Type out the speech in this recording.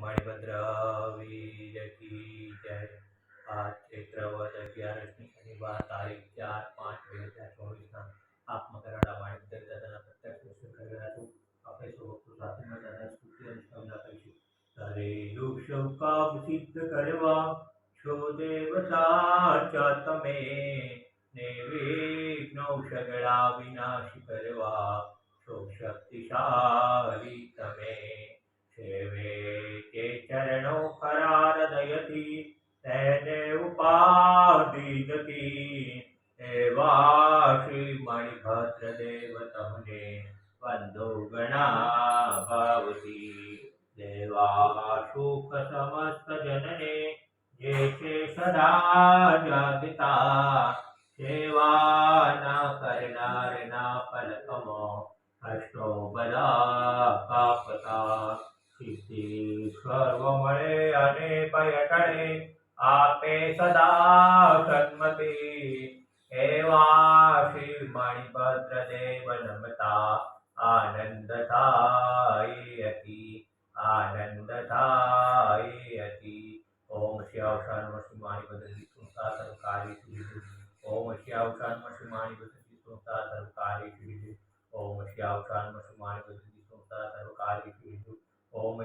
मणिभद्रावीर की जय आज क्षेत्रवत ग्यारहवीं शनिवार तारीख चार पाँच दो हज़ार चौबीस का आप मकर वाणिज्य दादा प्रत्यक्ष दर्शन कर रहा तो अपने सबको साथ में दादा स्तुति अनुष्ठान करीशु तारे दुख शोक का सिद्ध करवा छो देवता चातमे ने विघ्नो सगड़ा विनाश करवा छो शक्तिशाली तमे सेवे ઉપાધિ જતી એવા શ્રી મણિભદ્ર દેવ તમને વંદો ગણા ભાવતી દેવા સુખ સમસ્ત જનને જે છે સદા જાગતા સેવા કરનાર ના પલકમો હસ્તો બધા કાપતા સિદ્ધિ સર્વ મળે અને આપે आपे सदा कन्मति एवा श्रीमणिभद्रदेव नमता आनन्दतायति आनन्दतायति ॐ श्यावशान्म श्रीमाणिभद्रजी संस्था सर्वकारी श्री ॐ श्यावशान्म श्रीमाणिभद्रजी संस्था सर्वकारी श्री ॐ श्यावशान्म श्रीमाणिभद्रजी संस्था सर्वकारी श्री ॐ